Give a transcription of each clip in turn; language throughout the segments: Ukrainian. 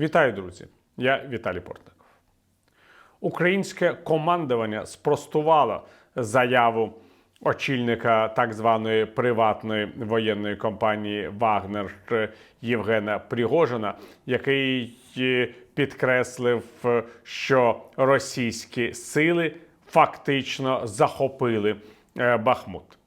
Вітаю, друзі! Я Віталій Портников. Українське командування спростувало заяву очільника так званої приватної воєнної компанії Вагнер Євгена Пригожина, який е, підкреслив, е, що російські сили фактично захопили е, Бахмут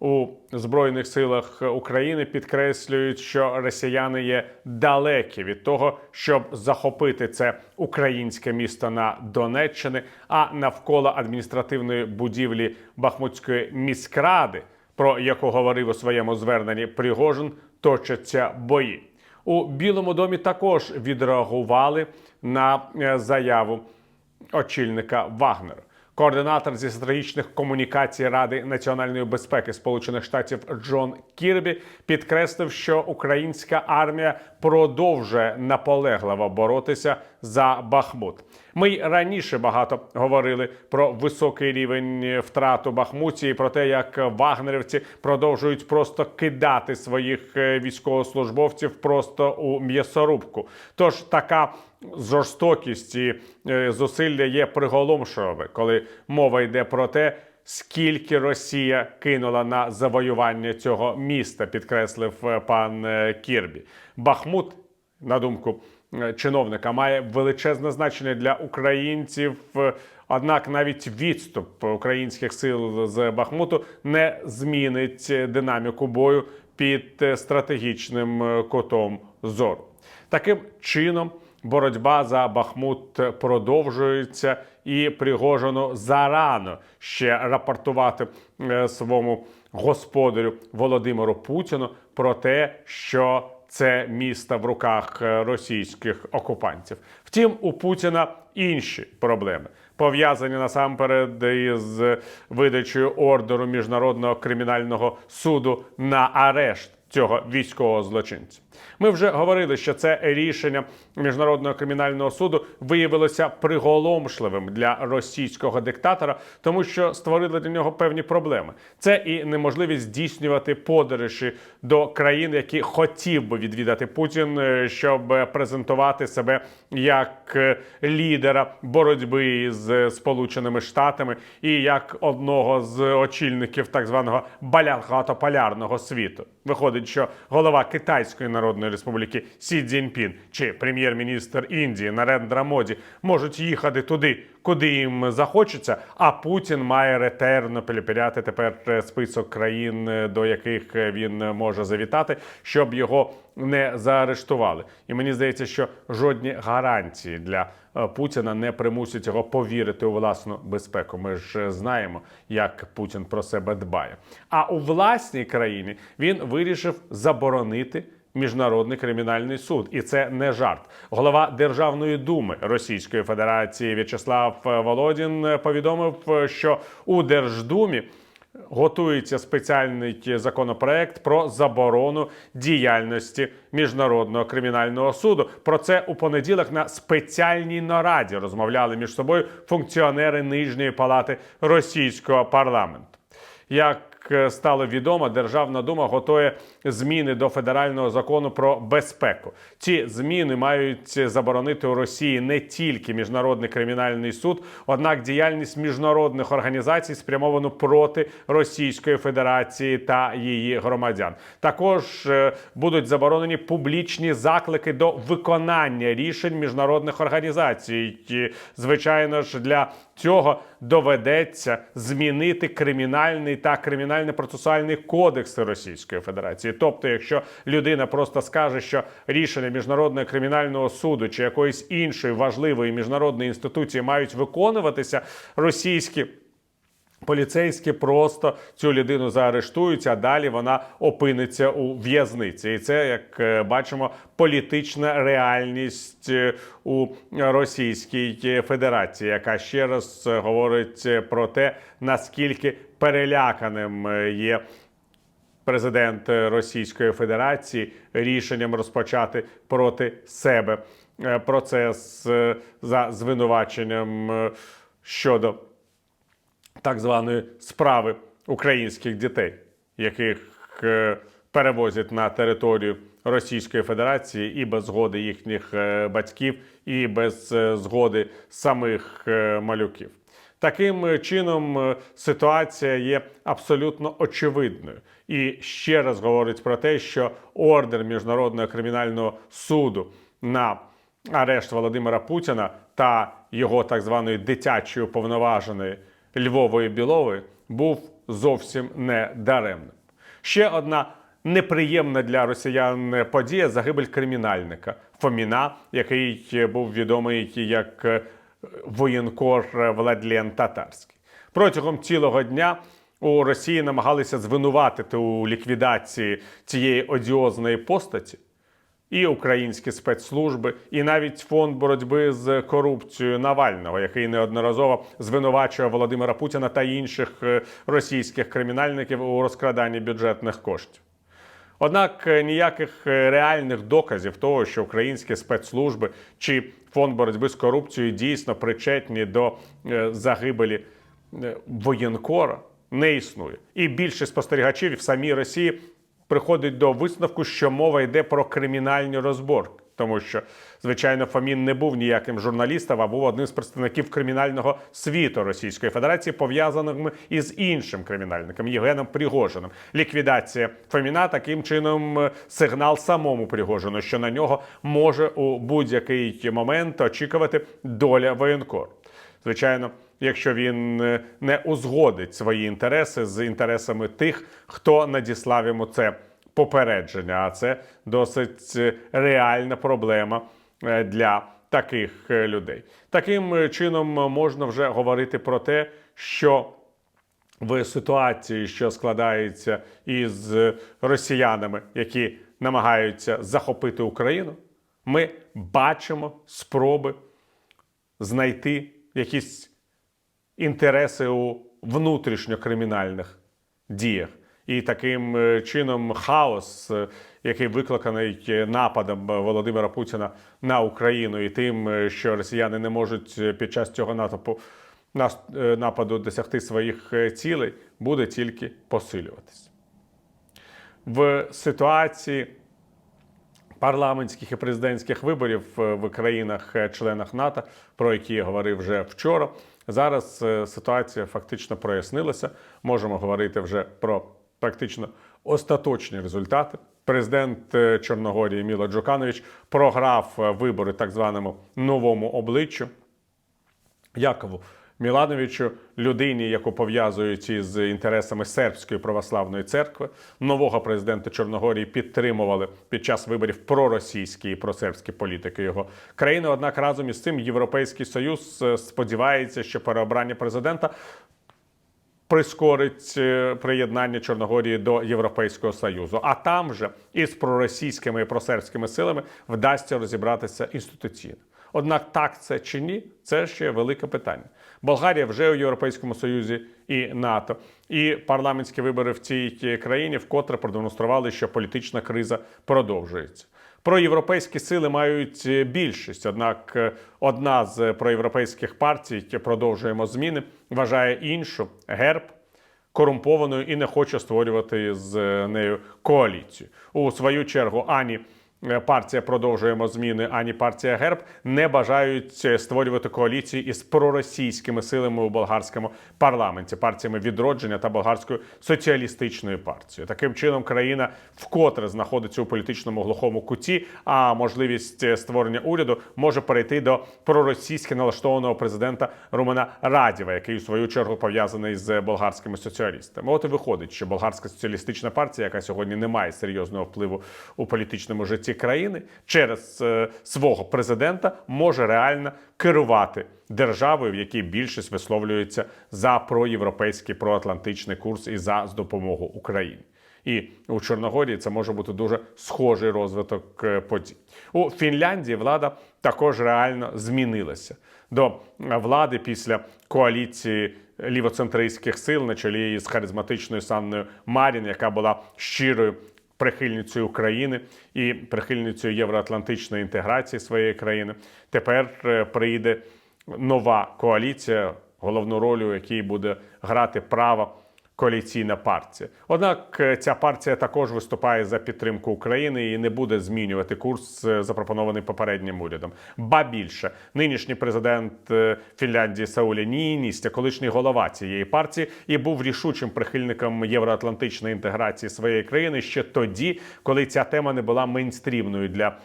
у Збройних силах України підкреслюють, що росіяни є далекі від того, щоб захопити це українське місто на Донеччині, а навколо адміністративної будівлі Бахмутської міськради, про яку говорив у своєму зверненні Пригожин, точаться бої. У Білому домі також відреагували на е, заяву очільника Вагнера. Координатор зі стратегічних комунікацій Ради національної безпеки Сполучених Штатів Джон Кірбі підкреслив, що українська армія продовжує наполегливо боротися за Бахмут. Ми й раніше багато говорили про високий рівень втрат у Бахмуті і про те, як вагнерівці продовжують просто кидати своїх е, військовослужбовців просто у м'ясорубку. Тож така жорстокість і е, зусилля є приголомшливими, коли мова йде про те, скільки Росія кинула на завоювання цього міста, підкреслив е, пан е, Кірбі. Бахмут, на думку е, чиновника, має величезне значення для українців. Однак навіть відступ українських сил з Бахмуту не змінить динаміку бою під стратегічним кутом зору. Таким чином, боротьба за Бахмут продовжується, і Пригожину зарано ще рапортувати е, своєму господарю Володимиру Путіну про те, що це місто в руках е, російських окупантів. Втім, у Путіна інші проблеми пов'язані насамперед із видачею ордеру міжнародного кримінального суду на арешт цього військового злочинця. Ми вже говорили, що це рішення міжнародного кримінального суду виявилося приголомшливим для російського диктатора, тому що створили для нього певні проблеми. Це і неможливість здійснювати подорожі до країн, які хотів би відвідати Путін, е, щоб презентувати себе як е, лідера боротьби з Сполученими Штатами і як одного з очільників так званого багатополярного світу. Виходить, що голова Китайської Народної Республіки Сі Цзіньпін чи прем'єр-міністр Індії Нарендра Моді можуть їхати туди, куди їм захочеться. А Путін має ретерно перепіряти тепер е, список країн, е, до яких е, він може завітати, щоб його не заарештували. І мені здається, що жодні гарантії для е, Путіна не примусять його повірити у власну безпеку. Ми ж е, знаємо, як Путін про себе дбає. А у власній країні він вирішив заборонити. Міжнародний кримінальний суд, і це не жарт. Голова Державної думи Російської Федерації В'ячеслав Володін е, повідомив, е, що у Держдумі готується спеціальний законопроект про заборону діяльності міжнародного кримінального суду. Про це у понеділок на спеціальній нараді розмовляли між собою функціонери нижньої палати російського парламенту. Як е, стало відомо, Державна дума готує зміни до федерального закону про безпеку. Ці зміни мають заборонити у Росії не тільки міжнародний кримінальний суд, однак діяльність міжнародних організацій спрямовану проти Російської Федерації та її громадян. Також е, будуть заборонені публічні заклики до виконання рішень міжнародних організацій. І, Звичайно ж, для цього доведеться змінити кримінальний та кримінально-процесуальний кодекс Російської Федерації. Тобто, якщо людина просто скаже, що рішення міжнародного кримінального суду чи якоїсь іншої важливої міжнародної інституції мають виконуватися, російські. Поліцейські просто цю людину заарештують, а далі вона опиниться у в'язниці. І це, як е, бачимо, політична реальність е, у Російській Федерації, яка ще раз е, говорить про те, наскільки переляканим є президент Російської Федерації рішенням розпочати проти себе процес за звинуваченням щодо так званої справи українських дітей, яких е, перевозять на територію Російської Федерації і без згоди їхніх е, батьків, і без е, згоди самих малюків. Таким чином ситуація є абсолютно очевидною і ще раз говорить про те, що ордер міжнародного кримінального суду на арешт Володимира Путіна та його так званої дитячої уповноваженої Львової Білової був зовсім не даремним. Ще одна неприємна для росіян подія загибель кримінальника Фоміна, який був відомий як е, воєнкор Владлен Татарський. Протягом цілого дня у Росії намагалися звинуватити у ліквідації цієї одіозної постаті і українські спецслужби, і навіть фонд боротьби з корупцією Навального, який неодноразово звинувачує Володимира Путіна та інших е, російських кримінальників у розкраданні бюджетних коштів. Однак е, ніяких е, реальних доказів того, що українські спецслужби чи фонд боротьби з корупцією дійсно причетні до загибелі воєнкора, не існує. І більшість спостерігачів в самій Росії приходить до висновку, що мова йде про кримінальні розборки. Тому що, звичайно, Фомін не був ніяким журналістом, а був одним з представників кримінального світу Російської Федерації, пов'язаним із іншим кримінальником Євгеном Пригожиним. Ліквідація Фоміна таким чином е, сигнал самому Пригожину, що на нього може у будь-який момент очікувати доля воєнкору. Звичайно, якщо він е, не узгодить свої інтереси з інтересами тих, хто надіслав йому це попередження, а це досить е, реальна проблема е, для таких людей. Таким чином можна вже говорити про те, що в ситуації, що складається із росіянами, які намагаються захопити Україну, ми бачимо спроби знайти якісь інтереси у внутрішньокримінальних діях. І таким е, чином хаос, е, який викликаний е, нападом Володимира Путіна на Україну, і тим, що росіяни не можуть під час цього натопу нападу досягти своїх цілей, буде тільки посилюватись. В ситуації парламентських і президентських виборів в країнах-членах НАТО, про які я говорив вже вчора. Зараз е, ситуація фактично прояснилася. Можемо говорити вже про практично остаточні результати. Президент е, Чорногорії Міло Джуканович програв е, вибори так званому новому обличчю. Якову Мілановичу, людині, яку пов'язують із інтересами сербської православної церкви, нового президента Чорногорії підтримували під час виборів проросійські і просербські політики його країни. Однак разом із цим Європейський Союз е, сподівається, що переобрання президента прискорить е, приєднання Чорногорії до Європейського Союзу. А там же із проросійськими і просербськими силами вдасться розібратися інституційно. Однак так це чи ні, це ще велике питання. Болгарія вже у Європейському Союзі і НАТО, і парламентські вибори в цій країні вкотре продемонстрували, що політична криза продовжується. Проєвропейські сили мають е, більшість, однак е, одна з проєвропейських партій продовжуємо зміни, вважає іншу герб корумпованою і не хоче створювати з нею коаліцію. У свою чергу ані е, партія продовжуємо зміни, ані партія герб не бажають е, створювати коаліції із проросійськими силами у болгарському парламенті, партіями відродження та болгарською соціалістичною партією. Таким чином, країна вкотре знаходиться у політичному глухому куті, а можливість е, створення уряду може перейти до проросійськи налаштованого президента Румена Радєва, який у свою чергу пов'язаний з болгарськими соціалістами. От і виходить, що болгарська соціалістична партія, яка сьогодні не має серйозного впливу у політичному житті країни, через е, свого президента може реально керувати державою, в якій більшість висловлюється за проєвропейський проатлантичний курс і за допомогу Україні. І у Чорногорії це може бути дуже схожий розвиток е, подій. У Фінляндії влада також реально змінилася до влади після коаліції лівоцентристських сил на чолі з харизматичною Санною Марін, яка була щирою прихильницею України і прихильницею євроатлантичної інтеграції своєї країни. Тепер е, прийде нова коаліція, головну роль у якій буде грати право коаліційна партія. Однак е, ця партія також виступає за підтримку України і не буде змінювати курс, е, запропонований попереднім урядом. Ба більше нинішній президент е, Фінляндії Сауля Ніністя, колишній голова цієї партії, і був рішучим прихильником євроатлантичної інтеграції своєї країни ще тоді, коли ця тема не була мейнстрімною для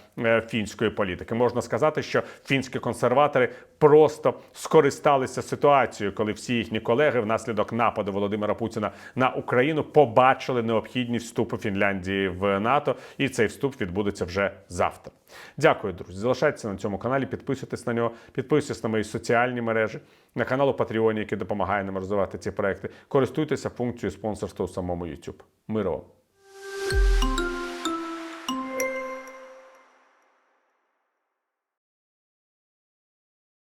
фінської політики. Можна сказати, що фінські консерватори просто скористалися ситуацією, коли всі їхні колеги внаслідок нападу Володимира Путіна на Україну побачили необхідність вступу Фінляндії в НАТО, і цей вступ відбудеться вже завтра. Дякую, друзі. Залишайтеся на цьому каналі, підписуйтесь на нього, підписуйтесь на мої соціальні мережі, на канал у Патреоні, який допомагає нам розвивати ці проекти. Користуйтеся функцією спонсорства у самому YouTube. Вам!